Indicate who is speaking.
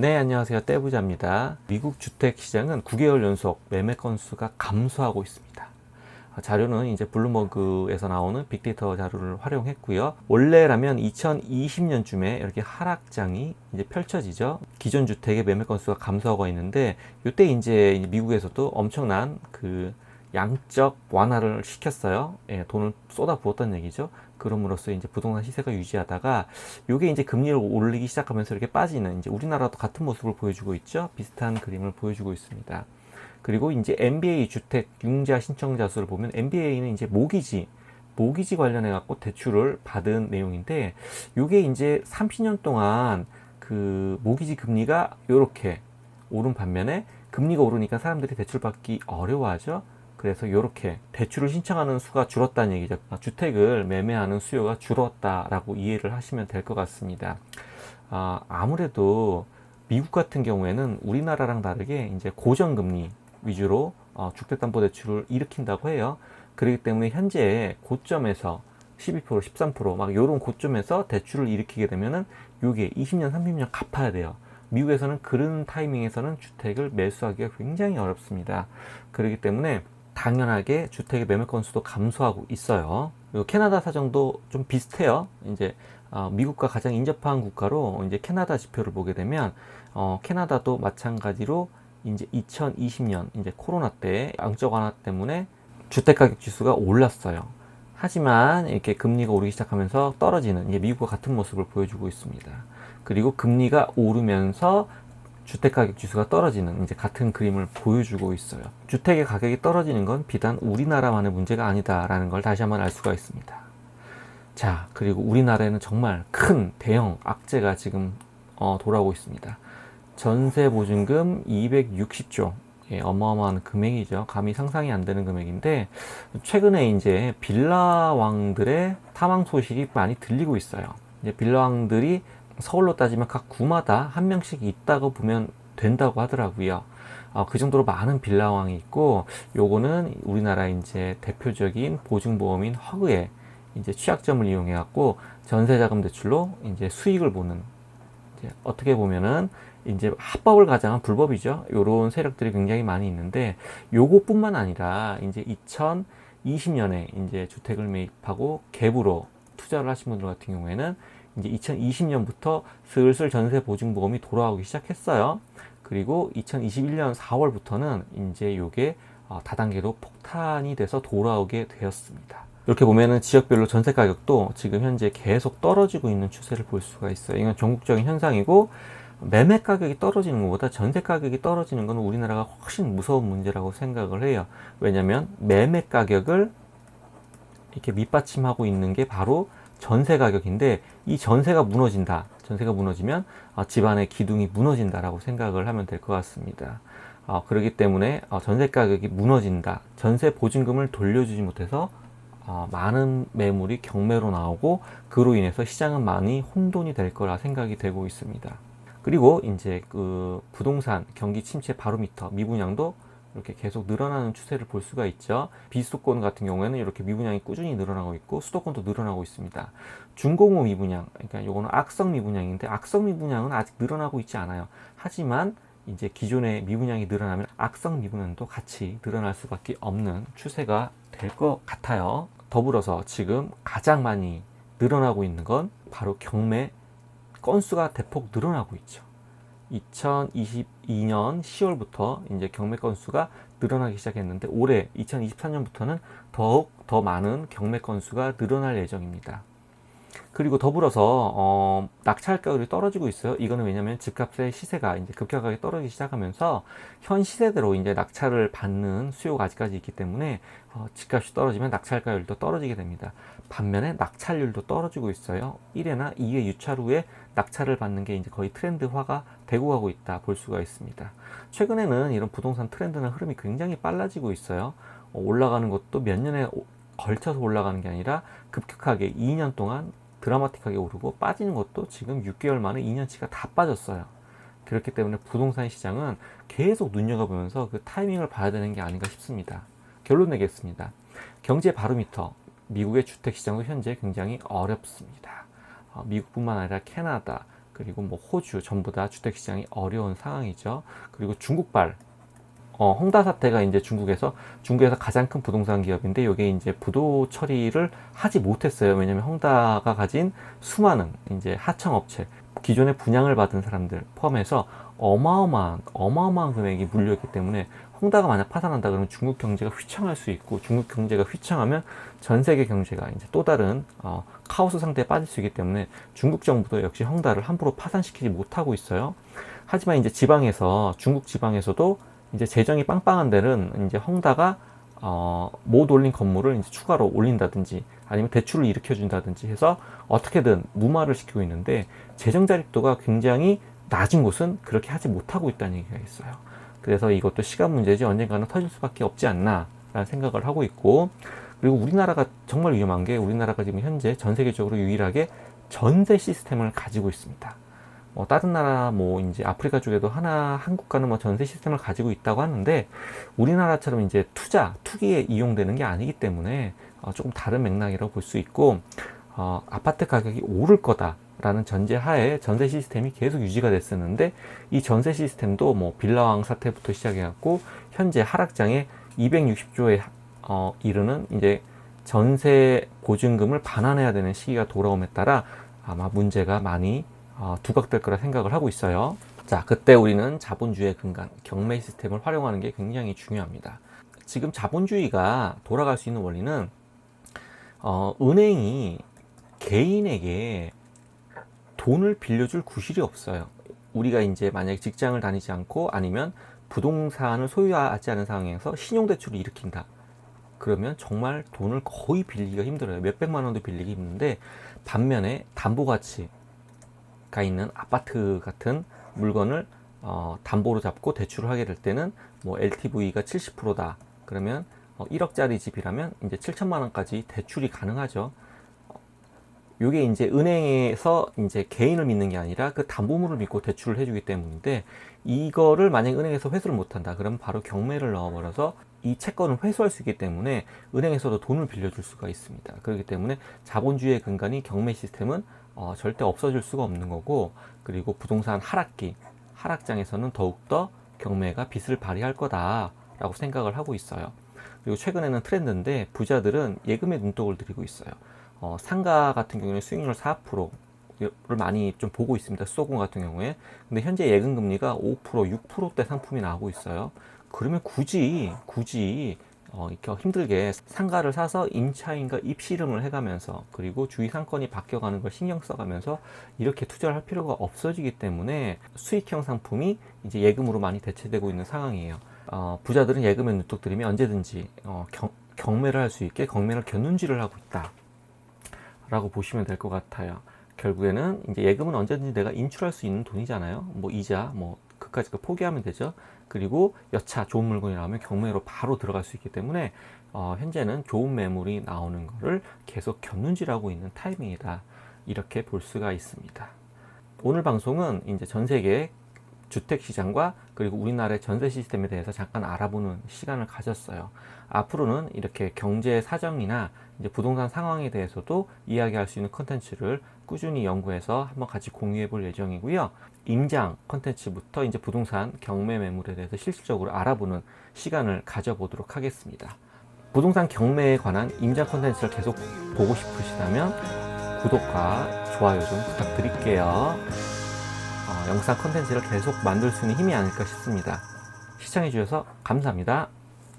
Speaker 1: 네, 안녕하세요. 떼부자입니다. 미국 주택 시장은 9개월 연속 매매 건수가 감소하고 있습니다. 아, 자료는 이제 블룸버그에서 나오는 빅데이터 자료를 활용했고요. 원래라면 2020년쯤에 이렇게 하락장이 이제 펼쳐지죠. 기존 주택의 매매 건수가 감소하고 있는데 이때 이제 미국에서도 엄청난 그 양적 완화를 시켰어요. 예, 돈을 쏟아 부었던 얘기죠. 그럼으로써 이제 부동산 시세가 유지하다가 요게 이제 금리를 올리기 시작하면서 이렇게 빠지는 이제 우리나라도 같은 모습을 보여주고 있죠. 비슷한 그림을 보여주고 있습니다. 그리고 이제 MBA 주택 융자 신청자 수를 보면 MBA는 이제 모기지 모기지 관련해 갖고 대출을 받은 내용인데 요게 이제 30년 동안 그 모기지 금리가 요렇게 오른 반면에 금리가 오르니까 사람들이 대출 받기 어려워하죠. 그래서 이렇게 대출을 신청하는 수가 줄었다는 얘기죠. 주택을 매매하는 수요가 줄었다라고 이해를 하시면 될 것 같습니다. 아, 아무래도 미국 같은 경우에는 우리나라랑 다르게 이제 고정금리 위주로 어, 주택담보대출을 일으킨다고 해요. 그렇기 때문에 현재 고점에서 12% 13%막 이런 고점에서 대출을 일으키게 되면은 이게 20년 30년 갚아야 돼요. 미국에서는 그런 타이밍에서는 주택을 매수하기가 굉장히 어렵습니다. 그렇기 때문에 당연하게 주택의 매매 건수도 감소하고 있어요. 캐나다 사정도 좀 비슷해요. 이제 어, 미국과 가장 인접한 국가로 이제 캐나다 지표를 보게 되면 어, 캐나다도 마찬가지로 이제 2020년 이제 코로나 때 양적 완화 때문에 주택 가격 지수가 올랐어요. 하지만 이렇게 금리가 오르기 시작하면서 떨어지는 이제 미국과 같은 모습을 보여주고 있습니다. 그리고 금리가 오르면서 주택 가격 지수가 떨어지는 이제 같은 그림을 보여주고 있어요. 주택의 가격이 떨어지는 건 비단 우리나라만의 문제가 아니다라는 걸 다시 한번 알 수가 있습니다. 자, 그리고 우리나라에는 정말 큰 대형 악재가 지금 어, 돌아오고 있습니다. 전세 보증금 260조. 예, 어마어마한 금액이죠. 감히 상상이 안 되는 금액인데, 최근에 이제 빌라왕들의 사망 소식이 많이 들리고 있어요. 빌라왕들이 서울로 따지면 각 구마다 한 명씩 있다고 보면 된다고 하더라고요. 어, 그 정도로 많은 빌라왕이 있고, 요거는 우리나라 이제 대표적인 보증보험인 허그의 이제 취약점을 이용해 갖고 전세자금 대출로 이제 수익을 보는 이제 어떻게 보면은 이제 합법을 가장한 불법이죠. 요런 세력들이 굉장히 많이 있는데 요것뿐만 아니라 이제 2020년에 이제 주택을 매입하고 갭으로 투자를 하신 분들 같은 경우에는 이제 2020년부터 슬슬 전세 보증 보험이 돌아오기 시작했어요. 그리고 2021년 4월부터는 이제 요게 어, 다단계로 폭탄이 돼서 돌아오게 되었습니다. 이렇게 보면은 지역별로 전세 가격도 지금 현재 계속 떨어지고 있는 추세를 볼 수가 있어요. 이건 전국적인 현상이고 매매 가격이 떨어지는 것보다 전세 가격이 떨어지는 것은 우리나라가 훨씬 무서운 문제라고 생각을 해요. 왜냐하면 매매 가격을 이렇게 밑받침하고 있는 게 바로 전세 가격인데 이 전세가 무너진다. 전세가 무너지면 어, 집안의 기둥이 무너진다라고 생각을 하면 될 것 같습니다. 어, 그렇기 때문에 어, 전세 가격이 무너진다. 전세 보증금을 돌려주지 못해서 어, 많은 매물이 경매로 나오고 그로 인해서 시장은 많이 혼돈이 될 거라 생각이 되고 있습니다. 그리고 이제 그 부동산 경기 침체 바로미터 미분양도 이렇게 계속 늘어나는 추세를 볼 수가 있죠. 비수도권 같은 경우에는 이렇게 미분양이 꾸준히 늘어나고 있고 수도권도 늘어나고 있습니다. 중공업 미분양, 그러니까 요거는 악성 미분양인데 악성 미분양은 아직 늘어나고 있지 않아요. 하지만 이제 기존의 미분양이 늘어나면 악성 미분양도 같이 늘어날 수밖에 없는 추세가 될 것 같아요. 더불어서 지금 가장 많이 늘어나고 있는 건 바로 경매 건수가 대폭 늘어나고 있죠. 2022년 10월부터 이제 경매 건수가 늘어나기 시작했는데 올해 2024년부터는 더욱 더 많은 경매 건수가 늘어날 예정입니다. 그리고 더불어서 어, 낙찰 가격이 떨어지고 있어요. 이거는 왜냐하면 집값의 시세가 이제 급격하게 떨어지기 시작하면서 현 시세대로 이제 낙찰을 받는 수요가 아직까지 있기 때문에 어, 집값이 떨어지면 낙찰 가율도 떨어지게 됩니다. 반면에 낙찰률도 떨어지고 있어요. 1회나 2회 유찰 후에 낙찰을 받는 게 이제 거의 트렌드화가 되고 가고 있다 볼 수가 있습니다. 최근에는 이런 부동산 트렌드나 흐름이 굉장히 빨라지고 있어요. 어, 올라가는 것도 몇 년에 걸쳐서 올라가는 게 아니라 급격하게 2년 동안 드라마틱하게 오르고 빠지는 것도 지금 6개월 만에 2년치가 다 빠졌어요. 그렇기 때문에 부동산 시장은 계속 눈여겨보면서 그 타이밍을 봐야 되는 게 아닌가 싶습니다. 결론 내겠습니다. 경제 바로미터, 미국의 주택 시장도 현재 굉장히 어렵습니다. 어, 미국뿐만 아니라 캐나다, 그리고 뭐 호주 전부 다 주택 시장이 어려운 상황이죠. 그리고 중국발 어, 홍다 사태가 이제 중국에서 중국에서 가장 큰 부동산 기업인데 이게 이제 부도 처리를 하지 못했어요. 왜냐면 홍다가 가진 수많은 이제 하청 업체 기존에 분양을 받은 사람들 포함해서 어마어마한 어마어마한 금액이 물려있기 때문에 홍다가 만약 파산한다 그러면 중국 경제가 휘청할 수 있고 중국 경제가 휘청하면 전 세계 경제가 이제 또 다른 어, 카오스 상태에 빠질 수 있기 때문에 중국 정부도 역시 홍다를 함부로 파산시키지 못하고 있어요. 하지만 이제 지방에서 중국 지방에서도 이제 재정이 빵빵한 데는 이제 헝다가 어, 못 올린 건물을 이제 추가로 올린다든지 아니면 대출을 일으켜 준다든지 해서 어떻게든 무마를 시키고 있는데 재정 자립도가 굉장히 낮은 곳은 그렇게 하지 못하고 있다는 얘기가 있어요. 그래서 이것도 시간 문제지 언젠가는 터질 수밖에 없지 않나라는 생각을 하고 있고 그리고 우리나라가 정말 위험한 게 우리나라가 지금 현재 전 세계적으로 유일하게 전세 시스템을 가지고 있습니다. 뭐 다른 나라 뭐 이제 아프리카 쪽에도 하나 한국가는 뭐 전세 시스템을 가지고 있다고 하는데 우리나라처럼 이제 투자 투기에 이용되는 게 아니기 때문에 어, 조금 다른 맥락이라고 볼 수 있고 어, 아파트 가격이 오를 거다 라는 전제 하에 전세 시스템이 계속 유지가 됐었는데 이 전세 시스템도 뭐 빌라왕 사태부터 시작해갖고 현재 하락장에 260조에 어, 이르는 이제 전세 보증금을 반환해야 되는 시기가 돌아옴에 따라 아마 문제가 많이 어, 두각될 거라 생각을 하고 있어요. 자, 그때 우리는 자본주의의 근간, 경매 시스템을 활용하는 게 굉장히 중요합니다. 지금 자본주의가 돌아갈 수 있는 원리는 어, 은행이 개인에게 돈을 빌려줄 구실이 없어요. 우리가 이제 만약에 직장을 다니지 않고 아니면 부동산을 소유하지 않은 상황에서 신용대출을 일으킨다. 그러면 정말 돈을 거의 빌리기가 힘들어요. 몇백만 원도 빌리기 힘든데 반면에 담보가치 가 있는 아파트 같은 물건을 어, 담보로 잡고 대출을 하게 될 때는 뭐 LTV가 70%다. 그러면 어, 1억짜리 집이라면 이제 7천만 원까지 대출이 가능하죠. 요게 이제 은행에서 이제 개인을 믿는 게 아니라 그 담보물을 믿고 대출을 해주기 때문인데 이거를 만약에 은행에서 회수를 못한다 그러면 바로 경매를 넣어버려서 이 채권을 회수할 수 있기 때문에 은행에서도 돈을 빌려줄 수가 있습니다. 그렇기 때문에 자본주의의 근간이 경매 시스템은 어, 절대 없어질 수가 없는 거고 그리고 부동산 하락기 하락장에서는 더욱더 경매가 빛을 발휘할 거다라고 생각을 하고 있어요. 그리고 최근에는 트렌드인데 부자들은 예금에 눈독을 들이고 있어요. 어, 상가 같은 경우에는 수익률 4%를 많이 좀 보고 있습니다. 수도권 같은 경우에. 근데 현재 예금 금리가 5%, 6%대 상품이 나오고 있어요. 그러면 굳이 굳이 어, 이렇게 힘들게 상가를 사서 임차인과 입실름을 해가면서 그리고 주위 상권이 바뀌어가는 걸 신경 써가면서 이렇게 투자를 할 필요가 없어지기 때문에 수익형 상품이 이제 예금으로 많이 대체되고 있는 상황이에요. 어, 부자들은 예금에 눈독 들이면 언제든지 어, 경, 경매를 할 수 있게 경매를 견눈질을 하고 있다. 라고 보시면 될 것 같아요. 결국에는 이제 예금은 언제든지 내가 인출할 수 있는 돈이잖아요. 뭐 이자, 뭐 그까지 포기하면 되죠. 그리고 여차 좋은 물건이 나오면 경매로 바로 들어갈 수 있기 때문에 어, 현재는 좋은 매물이 나오는 것을 계속 견눈질하고 있는 타이밍이다. 이렇게 볼 수가 있습니다. 오늘 방송은 이제 전 세계 주택 시장과 그리고 우리나라의 전세 시스템에 대해서 잠깐 알아보는 시간을 가졌어요. 앞으로는 이렇게 경제 사정이나 이제 부동산 상황에 대해서도 이야기할 수 있는 컨텐츠를 꾸준히 연구해서 한번 같이 공유해 볼 예정이고요. 임장 컨텐츠부터 이제 부동산 경매 매물에 대해서 실질적으로 알아보는 시간을 가져보도록 하겠습니다. 부동산 경매에 관한 임장 컨텐츠를 계속 보고 싶으시다면 구독과 좋아요 좀 부탁드릴게요. 어, 영상 컨텐츠를 계속 만들 수 있는 힘이 아닐까 싶습니다. 시청해주셔서 감사합니다.